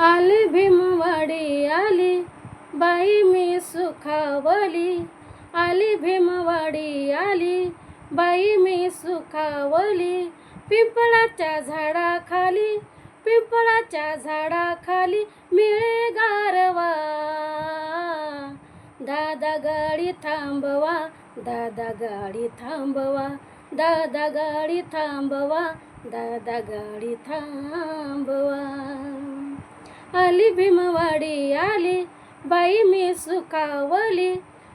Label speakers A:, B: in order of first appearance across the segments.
A: आली भीमवाडी आली बाई मी सुखावली. आली भीमवाडी आली बाई मी सुखावली. पिंपळाच्या झाडाखाली पिंपळाच्या झाडाखाली मिळे गारवा. दादा गाडी थांबवा दादा गाडी थांबवा दादा गाडी थांबवा दादा गाडी थांबवा. आली भीमवाडी आली बाई मी सुखावली.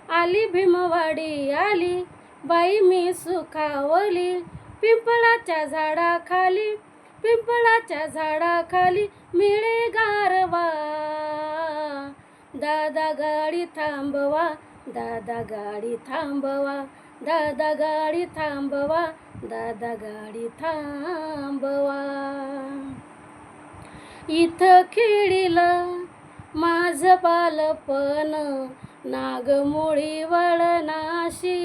A: आली भीमवाडी आली बाई मी सुखावली. पिंपळाच्या झाडाखाली पिंपळाच्या झाडाखाली मिळे गारवा. दादा गाडी थांबवा दादा गाडी थांबवा दादा गाडी थांबवा दादा गाडी थांबवा. इथं खेळीलं माझं बालपण नागमोळी वळणाशी.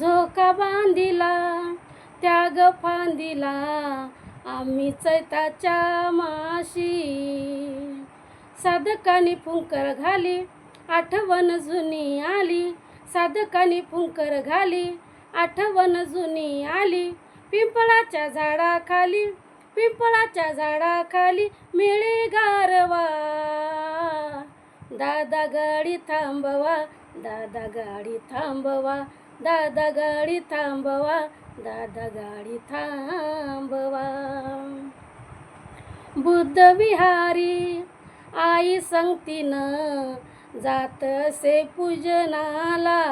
A: झोका बांधिला त्याग फांदिला आम्ही चैताच्या माशी. साधकानी फुंकर घाली आठवण जुनी आली. साधकानी फुंकर घाली आठवण जुनी आली. पिंपळाच्या झाडाखाली पिंपळाच्या झाडाखाली मिळे गारवा. दादा गाडी थांबवा दादा गाडी थांबवा दादा गाडी थांबवा दादा गाडी थांबवा. बुद्ध विहारी आई संगतीनं जात असे पूजनाला.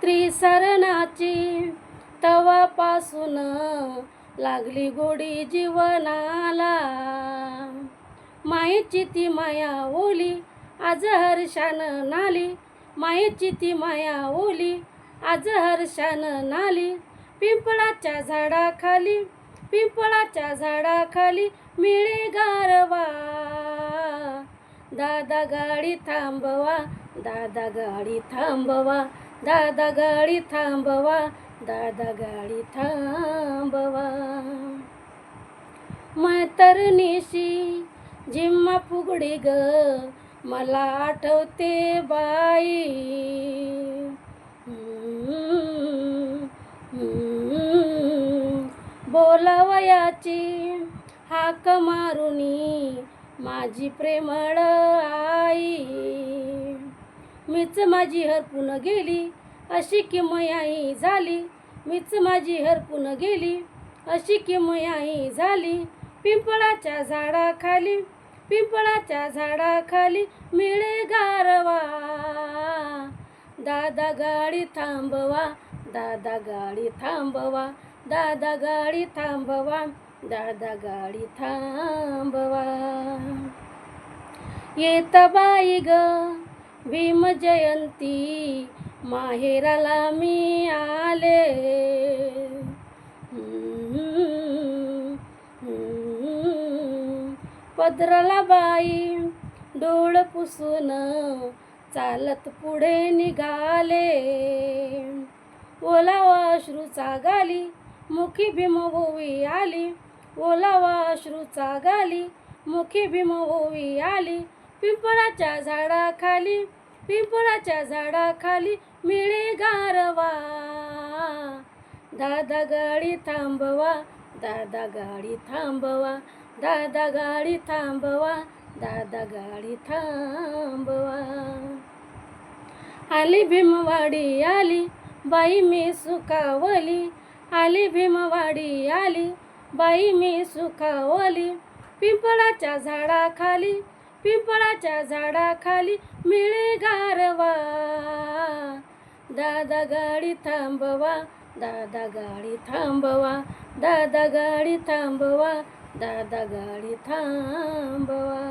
A: त्रिसरणाची तवापासून लागली गोडी जीवनाला. मायेची ती माया ओली आज हर्षान नाली. मायेची ती माया ओली आज हर्षान नाली. पिंपळाच्या झाडाखाली पिंपळाच्या झाडाखाली मिळे गारवा. दादा गाडी थांबवा दादा गाडी थांबवा दादा गाडी थांबवा दादा गाडी थांबवा. मतरनिशी जिम्मा फुगडी ग मला आठवते बाई. बोलावयाची हाक मारुनी माझी प्रेमळ आई. मीच माझी हरपून गेली अशी किमयाई झाली. मीच माझी हरपून गेली अशी किमयाई झाली. पिंपळाच्या झाडाखाली पिंपळाच्या झाडाखाली मिळे गारवा. दादा गाडी थांबवा दादा गाडी थांबवा दादा गाडी थांबवा. दादा गाडी थांबवा. येत बाई ग भीम जयंती माहेराला मी आले. पदराला बाई डोळ पुसून चालत पुढे निघाले. ओलावा अश्रूचा गाली मुखी भीम आली. ओलावा अश्रूचा गाली मुखी भीम ओवी आली पिंपळाच्या झाडाखाली पिंपळाच्या झाडाखाली मिळे गारवा. दादा गाडी थांबवा दादा गाडी थांबवा दादा गाडी थांबवा दादा गाडी थांबवा. आली भीमवाडी आली बाई मी सुखावली आली भीमवाडी आली बाई मी सुखावली. पिंपळाच्या झाडाखाली पिंपळाच्या झाडाखाली मिळे गारवा. दादा गाडी थांबवा दादा गाडी थांबवा दादा गाडी थांबवा दादा गाडी थांबवा.